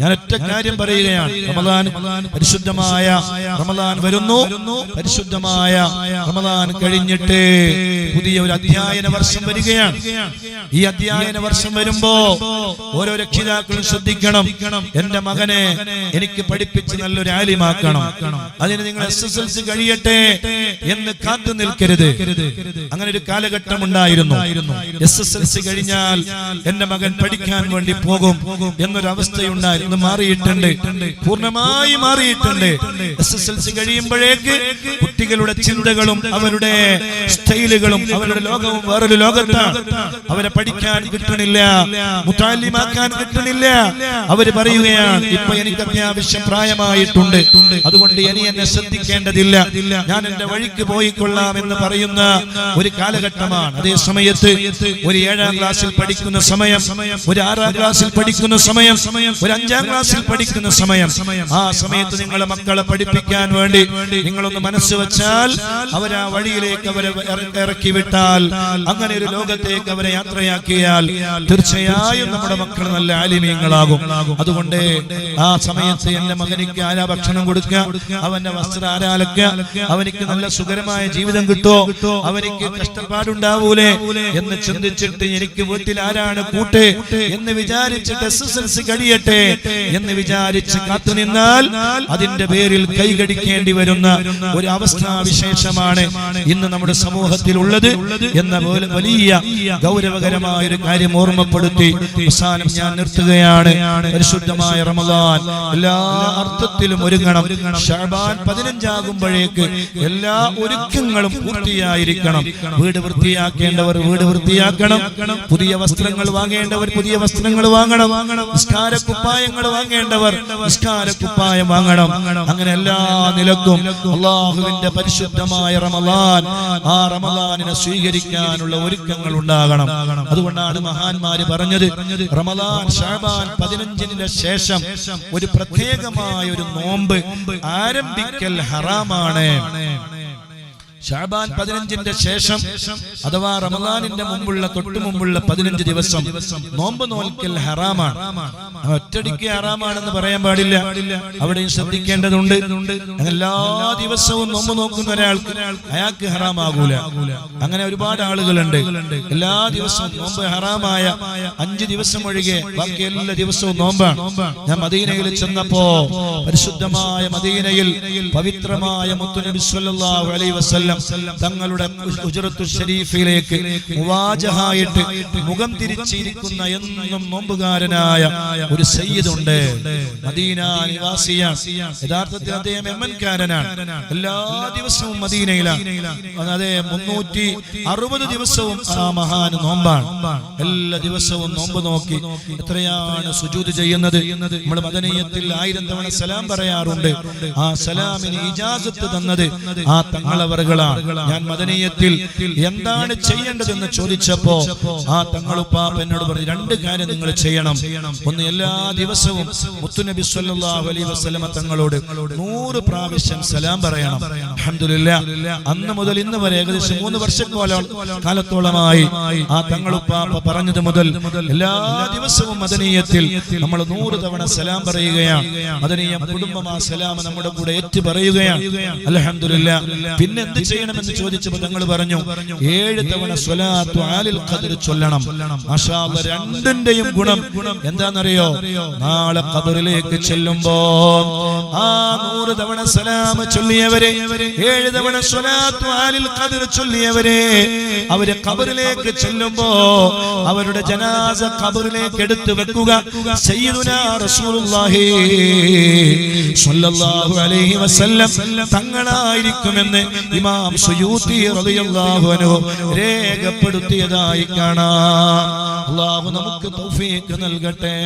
ഞാൻ ഒറ്റ കാര്യം പറയുകയാണ്. റമദാൻ പരിശുദ്ധമായ റമദാൻ വരുന്നു. പരിശുദ്ധമായ റമദാൻ കഴിഞ്ഞിട്ട് പുതിയ ഒരു അധ്യയന വർഷം വരികയാണ്. ഈ അധ്യയന വർഷം വരുമ്പോ ഓരോ രക്ഷിതാക്കളും ശ്രദ്ധിക്കണം. എന്റെ മകനെ എനിക്ക് പഠിപ്പിച്ച് നല്ലൊരു ആലിമാക്കണം. അതിന് നിങ്ങൾ എസ് എസ് എൽ സി കഴിയട്ടെ എന്ന് കാത്തു നിൽക്കരുത്. അങ്ങനെ ഒരു കാലഘട്ടം ഉണ്ടായിരുന്നു. എസ് എസ് എൽ സി കഴിഞ്ഞാൽ എന്റെ മകൻ പഠിക്കാൻ വേണ്ടി പോകും എന്നൊരു അവസ്ഥയുണ്ടായിരുന്നു ഇന്ന് മാറിയിട്ടുണ്ട്. പൂർണമായി മാറിയിട്ടുണ്ട്. എസ് എസ് എൽ സി കഴിയുമ്പോഴേക്ക് കുട്ടികളുടെ ചിന്തകളും അവരുടെ സ്റ്റൈലുകളും അവരുടെ ലോകവും വേറൊരു ലോകത്താണ്. അവരെ പഠിക്കാൻ കിട്ടണില്ല. മുത്താലിമാക്കാൻ കിട്ടണില്ല. അവർ പറയുകയാണ് ഇപ്പൊ എനിക്ക് അത്യാവശ്യം പ്രായമായിട്ടുണ്ട്. അതുകൊണ്ട് ഇനി എന്നെ ശ്രദ്ധിക്കേണ്ടതില്ല. ഞാൻ എന്റെ വഴിക്ക് പോയിക്കൊള്ളാം എന്ന് പറയുന്ന ഒരു കാലഘട്ടമാണ്. അതേ സമയത്ത് ഒരു ഏഴാം ക്ലാസ്സിൽ പഠിക്കുന്ന സമയം ഒരു ആറാം ക്ലാസ്സിൽ പഠിക്കുന്ന സമയം ഒരു അഞ്ചാം ക്ലാസ്സിൽ പഠിക്കുന്ന സമയം. ആ സമയത്ത് നിങ്ങളെ മക്കളെ പഠിപ്പിക്കാൻ വേണ്ടി നിങ്ങളൊന്ന് മനസ്സ് വെച്ചാൽ അവരെ ആ വഴിയിലേക്ക് അവരെ ഇറക്കി വിട്ടാൽ അങ്ങനെ ഒരു ലോകത്തേക്ക് അവരെ യാത്രയാക്കിയാൽ തീർച്ചയായും നമ്മുടെ മക്കൾ നല്ല ആലിമീങ്ങളാകും. അതുകൊണ്ട് ആ സമയത്ത് എന്റെ മകനിക്ക് ആരാ ഭക്ഷണം കൊടുക്കുക അവന്റെ വസ്ത്രം ആരാലക്ക അവനിക്ക് നല്ല സുഖരമായ ജീവിതം കിട്ടോ അവനിക്ക് കഷ്ടപ്പാടുണ്ടാവൂലേ എന്ന് ചിന്തിച്ചിട്ട് എനിക്ക് വീട്ടിൽ ആരാണ് കൂട്ട് എന്ന് വിചാരിച്ചിട്ട് എസ് എസ് എൽ സി കഴിയട്ടെ എന്ന് വിചാരിച്ച് കാത്തുനിന്നാൽ അതിന്റെ പേരിൽ കൈകടിക്കേണ്ടി വരുന്ന ഒരു അവസ്ഥാ വിശേഷമാണ് ഇന്ന് നമ്മുടെ സമൂഹത്തിൽ ഉള്ളത് എന്ന പോലെ വലിയ ഗൗരവകരമായ ഒരു കാര്യം ഓർമ്മപ്പെടുത്തി അവസാനം ഞാൻ നിർത്തുകയാണ്. പരിശുദ്ധമായ റമദാൻ എല്ലാ അർത്ഥത്തിലും ഒരുങ്ങണം. ഷാബാൻ പതിനഞ്ചാകുമ്പോഴേക്ക് എല്ലാ ഒരുക്കങ്ങളും പൂർത്തിയായിരിക്കണം. വീട് വൃത്തിയാക്കേണ്ടവർ വീട് വൃത്തിയാക്കണം. പുതിയ വസ്ത്രങ്ങൾ വാങ്ങേണ്ടവർ പുതിയ വസ്ത്രങ്ങൾ വാങ്ങണം. നിസ്കാര കുപ്പായങ്ങൾ വാങ്ങേണ്ടവർ നിസ്കാര കുപ്പായം വാങ്ങണം. അങ്ങനെ എല്ലാ നിലക്കും അള്ളാഹുവിന്റെ പരിശുദ്ധമായ റമദാൻ ആ റമദാനിനെ സ്വീകരിക്കാനുള്ള ഒരുക്കങ്ങൾ ഉണ്ടാകണം. അതുകൊണ്ടാണ് മഹാന്മാര് പറഞ്ഞത് റമദാൻ ഷാബാൻ പതിനഞ്ചിന്റെ ശേഷം ഒരു പ്രത്യേകമായ ഒരു നോമ്പ് ആരംഭിക്കൽ ഹറാമാണ്. ഷാബാൻ പതിനഞ്ചിന്റെ ശേഷം അഥവാ റമദാനിന്റെ മുമ്പുള്ള തൊട്ടു മുമ്പുള്ള പതിനഞ്ച് ദിവസം നോമ്പ് നോൽക്കൽ ഹറാമാണ്. ഒറ്റടിക്ക് ഹറാമാണെന്ന് പറയാൻ പാടില്ല. അവിടെയും ശ്രദ്ധിക്കേണ്ടതുണ്ട്. എല്ലാ ദിവസവും നോമ്പ് നോക്കുന്ന ഒരാൾക്ക് അയാൾക്ക് ഹറാമാകൂല. അങ്ങനെ ഒരുപാട് ആളുകളുണ്ട്. എല്ലാ ദിവസവും നോമ്പ് ഹറാമായ അഞ്ച് ദിവസം ഒഴികെ ബാക്കി എല്ലാ ദിവസവും നോമ്പാണ്. ഞാൻ മദീനയിൽ ചെന്നപ്പോ പരിശുദ്ധമായ മദീനയിൽ പവിത്രമായ മുത്തുനബി സല്ലല്ലാഹു അലൈഹി വസല്ലം തങ്ങളുടെ ഉജറത്തു ഷരീഫിലേക്ക് മുവാജഹായിട്ട് മുഖം തിരിച്ചിരിക്കുന്ന എന്നും നോമ്പുകാരനായ ഒരു സയ്യിദുണ്ട്. മദീന നിവാസിയാണ്. യഥാർത്ഥത്തിൽ അദ്ദേഹം എമ്മൻകാരനാണ് എല്ലാ ദിവസവും മദീനയിലാണ്. അതെ മുന്നൂറ്റി അറുപത് ദിവസവും ആ മഹാൻ നോമ്പാണ്. എല്ലാ ദിവസവും നോമ്പ് നോക്കി എത്രയാണ് സുജൂത് ചെയ്യുന്നത്? നമ്മൾ മദനീയത്തിൽ ആയിരം തവണ സലാം പറയാറുണ്ട്. ആ സലാമിന് ഇജാസത്ത് തന്നത് ആ തങ്ങളവറുകളാണ്. ഞാൻ മദനീയത്തിൽ എന്താണ് ചെയ്യേണ്ടതെന്ന് ചോദിച്ചപ്പോ ആ തങ്ങളുപ്പാപ്പ എന്നോട് പറഞ്ഞു രണ്ട് കാര്യം നിങ്ങൾ ചെയ്യണം. ഒന്ന് എല്ലാ ദിവസവും മുത്തുനബി സല്ലല്ലാഹു അലൈഹി വസല്ലമ തങ്ങളോട് നൂറ് പ്രാവശ്യം സലാം പറയണം. അൽഹംദുലില്ല അന്ന് മുതൽ ഇന്ന് വരെ ഏകദേശം മൂന്ന് വർഷക്കാലം കാലത്തോളമായി ആ തങ്ങളുപ്പാപ്പ പറഞ്ഞത് മുതൽ എല്ലാ ദിവസവും മദനീയത്തിൽ നമ്മൾ നൂറ് തവണ സലാം പറയുകയാണ്. മദനീയ കുടുംബം ആ സലാം നമ്മുടെ കൂടെ ഏറ്റു പറയുകയാണ് അലഹമില്ല പിന്നെ ചെയ്യണമെന്ന് ചോദിച്ചപ്പോൾ തങ്ങൾ പറഞ്ഞു ഏഴ് തവണ സ്വലാത്തു ആലിൽ ഖദർ ചൊല്ലണം. രണ്ടിന്റെയും ഗുണം എന്താണെന്നറിയോ? നാളെ ഖബറിലേക്ക് ചെല്ലുമ്പോ ആ നൂറ് തവണ സലാം ചൊല്ലിയവരെ ഏഴ് തവണ സ്വലാത്തു ആലിൽ ഖദർ ചൊല്ലിയവരെ അവർ ഖബറിലേക്ക് ചെല്ലുമ്പോ അവരുടെ ജനാസ ഖബറിലേക്ക് എടുത്തു വെക്കുക. സയ്യിദുനാ റസൂലുള്ളാഹി സ്വല്ലല്ലാഹു അലൈഹി വസല്ലം തങ്ങളായിരിക്കുമെന്ന് ഇമാം സുയൂത്തി റളിയല്ലാഹു അൻഹു രേഖപ്പെടുത്തിയതായി കാണാം. അള്ളാഹു നമുക്ക് തൗഫീഖ് നൽകട്ടെ.